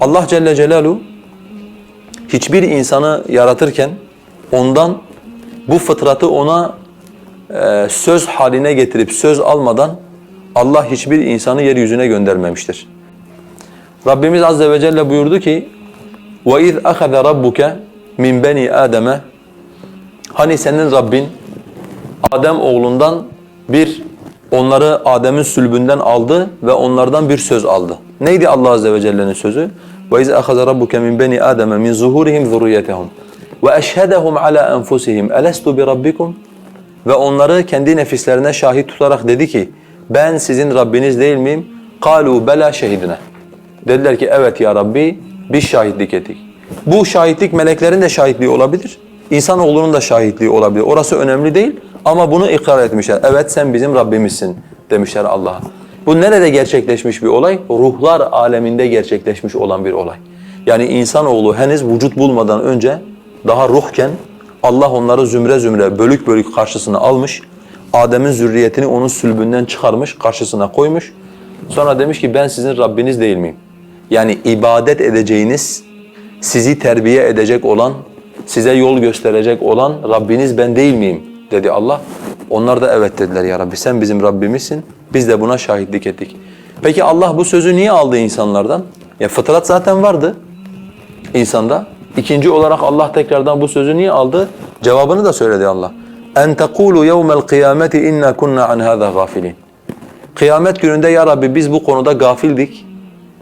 Allah Celle Celaluhu hiçbir insanı yaratırken ondan bu fıtratı ona e, söz haline getirip söz almadan Allah hiçbir insanı yeryüzüne göndermemiştir. Rabbimiz Azze ve Celle buyurdu ki وَاِذْ أَخَذَ رَبُّكَ مِنْ بَنِي آدَمَ Hani senin Rabbin Adem oğlundan bir onları Adem'in sülbünden aldı ve onlardan bir söz aldı. Neydi Allah Azze ve Celle'nin sözü? وَاِذْ أَخَذَ رَبُّكَ مِنْ بَنِي آدَمَ مِنْ زُهُورِهِمْ ذُرِّيَّتَهُمْ وَأَشْهَدَهُمْ عَلَى أَنْفُسِهِمْ أَلَسْتُ بِرَبِّكُمْ Ve onları kendi nefislerine şahit tutarak dedi ki ben sizin Rabbiniz değil miyim? قَالُوا بَلَا شَهِدْنَا Dediler ki evet ya Rabbi biz şahitlik ettik. Bu şahitlik meleklerin de şahitliği olabilir. İnsanoğlunun da şahitliği olabilir. Orası önemli değil ama bunu ikrar etmişler. Evet sen bizim Rabbimizsin demişler Allah'a. Bu nerede gerçekleşmiş bir olay? Ruhlar aleminde gerçekleşmiş olan bir olay. Yani insanoğlu henüz vücut bulmadan önce daha ruhken Allah onları zümre zümre bölük bölük karşısına almış. Adem'in zürriyetini onun sülbünden çıkarmış, karşısına koymuş. Sonra demiş ki ben sizin Rabbiniz değil miyim? Yani ibadet edeceğiniz, sizi terbiye edecek olan, size yol gösterecek olan Rabbiniz ben değil miyim? Dedi Allah. Onlar da evet dediler ya Rabbi sen bizim Rabbimizsin. Biz de buna şahitlik ettik. Peki Allah bu sözü niye aldı insanlardan? Ya fıtrat zaten vardı insanda. İkinci olarak Allah tekrardan bu sözü niye aldı? Cevabını da söyledi Allah. En tekulu yevmel kıyameti inna kunna an hada gafilin. Kıyamet gününde ya Rabbi biz bu konuda gafildik.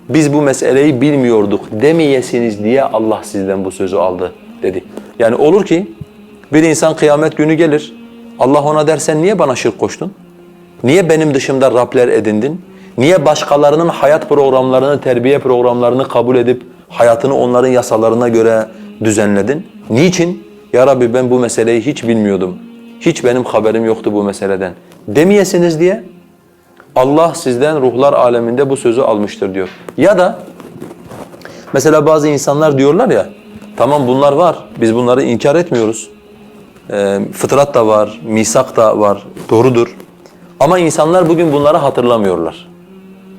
Biz bu meseleyi bilmiyorduk demeyesiniz diye Allah sizden bu sözü aldı dedi. Yani olur ki bir insan kıyamet günü gelir. Allah ona der sen niye bana şirk koştun? Niye benim dışımda Rabler edindin? Niye başkalarının hayat programlarını, terbiye programlarını kabul edip hayatını onların yasalarına göre düzenledin? Niçin? Ya Rabbi ben bu meseleyi hiç bilmiyordum. Hiç benim haberim yoktu bu meseleden. Demeyesiniz diye Allah sizden ruhlar aleminde bu sözü almıştır diyor. Ya da mesela bazı insanlar diyorlar ya tamam bunlar var biz bunları inkar etmiyoruz Ee, fıtrat da var, misak da var doğrudur. Ama insanlar bugün bunları hatırlamıyorlar.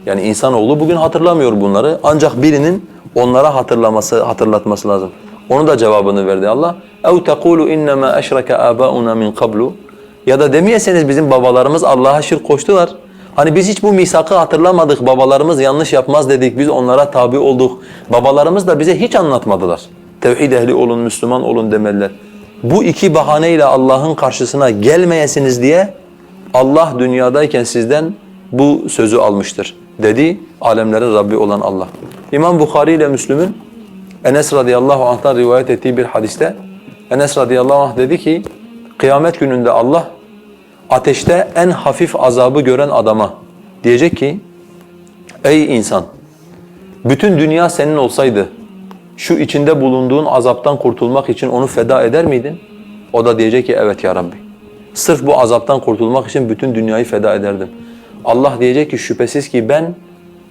Yani insanoğlu bugün hatırlamıyor bunları ancak birinin onlara hatırlaması, hatırlatması lazım. Onu da cevabını verdi Allah. اَوْ تَقُولُ اِنَّمَا اَشْرَكَ آبَاؤُنَا مِنْ قَبْلُ Ya da demeyeseniz bizim babalarımız Allah'a şirk koştular. Hani biz hiç bu misakı hatırlamadık, babalarımız yanlış yapmaz dedik, biz onlara tabi olduk. Babalarımız da bize hiç anlatmadılar. Tevhid ehli olun, Müslüman olun demeliler. Bu iki bahaneyle Allah'ın karşısına gelmeyesiniz diye Allah dünyadayken sizden bu sözü almıştır dedi alemlerin Rabbi olan Allah. İmam Bukhari ile Müslüm'ün Enes radıyallahu anh'tan rivayet ettiği bir hadiste Enes radıyallahu anh dedi ki kıyamet gününde Allah ateşte en hafif azabı gören adama diyecek ki ey insan bütün dünya senin olsaydı şu içinde bulunduğun azaptan kurtulmak için onu feda eder miydin? O da diyecek ki evet ya Rabbi. Sırf bu azaptan kurtulmak için bütün dünyayı feda ederdim. Allah diyecek ki şüphesiz ki ben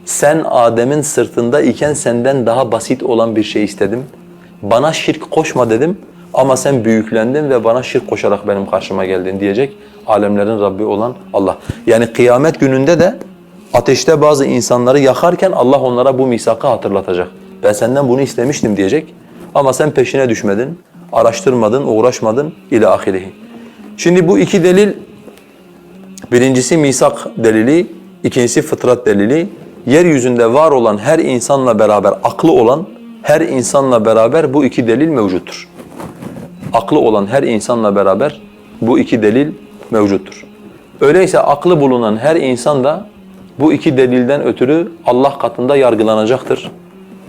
sen Adem'in sırtında iken senden daha basit olan bir şey istedim. Bana şirk koşma dedim ama sen büyüklendin ve bana şirk koşarak benim karşıma geldin diyecek alemlerin Rabbi olan Allah. Yani kıyamet gününde de ateşte bazı insanları yakarken Allah onlara bu misakı hatırlatacak. Ben senden bunu istemiştim diyecek ama sen peşine düşmedin, araştırmadın, uğraşmadın ila ahirihi. Şimdi bu iki delil birincisi misak delili, ikincisi fıtrat delili. Yeryüzünde var olan her insanla beraber aklı olan her insanla beraber bu iki delil mevcuttur. Aklı olan her insanla beraber bu iki delil mevcuttur. Öyleyse aklı bulunan her insan da bu iki delilden ötürü Allah katında yargılanacaktır.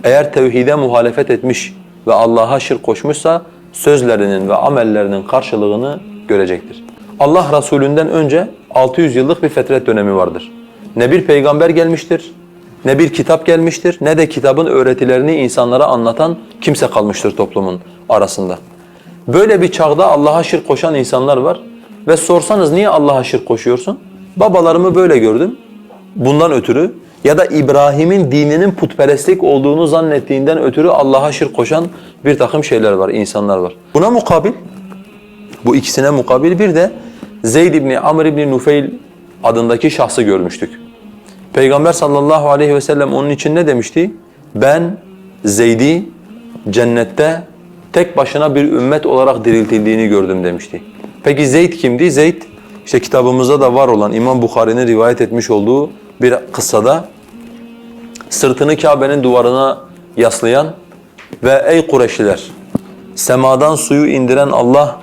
Eğer tevhide muhalefet etmiş ve Allah'a şirk koşmuşsa sözlerinin ve amellerinin karşılığını görecektir. Allah Resulünden önce 600 yıllık bir fetret dönemi vardır. Ne bir peygamber gelmiştir, ne bir kitap gelmiştir, ne de kitabın öğretilerini insanlara anlatan kimse kalmıştır toplumun arasında. Böyle bir çağda Allah'a şirk koşan insanlar var ve sorsanız niye Allah'a şirk koşuyorsun? Babalarımı böyle gördüm. Bundan ötürü ya da İbrahim'in dininin putperestlik olduğunu zannettiğinden ötürü Allah'a şirk koşan bir takım şeyler var, insanlar var. Buna mukabil, bu ikisine mukabil bir de Zeyd ibn Amr ibn Nufeyl adındaki şahsı görmüştük. Peygamber sallallahu aleyhi ve sellem onun için ne demişti? Ben Zeyd'i cennette tek başına bir ümmet olarak diriltildiğini gördüm demişti. Peki Zeyd kimdi? Zeyd işte kitabımızda da var olan İmam Bukhari'nin rivayet etmiş olduğu bir kıssada sırtını Kabe'nin duvarına yaslayan ve ey Kureyşliler semadan suyu indiren Allah,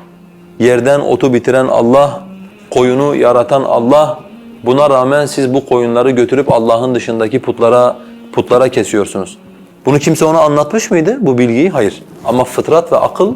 yerden otu bitiren Allah, koyunu yaratan Allah buna rağmen siz bu koyunları götürüp Allah'ın dışındaki putlara putlara kesiyorsunuz. Bunu kimse ona anlatmış mıydı bu bilgiyi? Hayır. Ama fıtrat ve akıl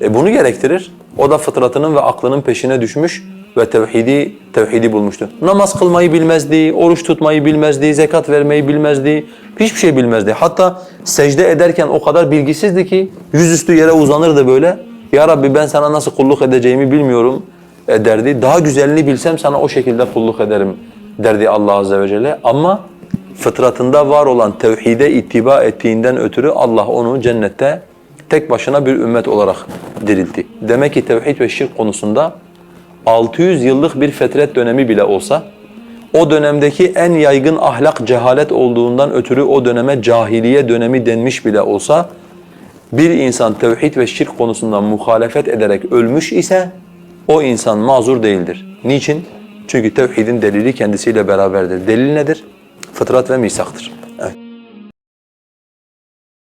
e, bunu gerektirir. O da fıtratının ve aklının peşine düşmüş ve tevhidi tevhidi bulmuştu. Namaz kılmayı bilmezdi, oruç tutmayı bilmezdi, zekat vermeyi bilmezdi. Hiçbir şey bilmezdi. Hatta secde ederken o kadar bilgisizdi ki yüzüstü yere uzanırdı böyle. Ya Rabbi ben sana nasıl kulluk edeceğimi bilmiyorum e, derdi. Daha güzelini bilsem sana o şekilde kulluk ederim derdi Allah azze ve celle. Ama fıtratında var olan tevhide ittiba ettiğinden ötürü Allah onu cennette tek başına bir ümmet olarak diriltti. Demek ki tevhid ve şirk konusunda 600 yıllık bir fetret dönemi bile olsa o dönemdeki en yaygın ahlak cehalet olduğundan ötürü o döneme cahiliye dönemi denmiş bile olsa bir insan tevhid ve şirk konusundan muhalefet ederek ölmüş ise o insan mazur değildir. Niçin? Çünkü tevhidin delili kendisiyle beraberdir. Delil nedir? Fıtrat ve misaktır.